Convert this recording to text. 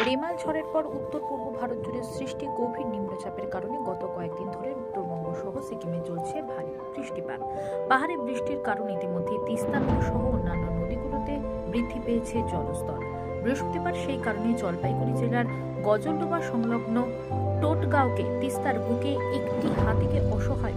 রেমাল ঝড়ের পর উত্তর পূর্ব ভারত জুড়ে সৃষ্টি গভীর নিম্নচাপের কারণে গত কয়েকদিন ধরে উত্তরবঙ্গ সহ সিকিমে চলছে ভারী বৃষ্টিপাত। পাহাড়ে বৃষ্টির কারণে ইতিমধ্যে তিস্তা নদী সহ অন্যান্য নদীগুলোতে বৃদ্ধি পেয়েছে জলস্তর। বৃহস্পতিবার সেই কারণে জলপাইগুড়ি জেলার গজলডোবা সংলগ্ন টোটগাঁওকে তিস্তার বুকে একটি হাতিকে অসহায়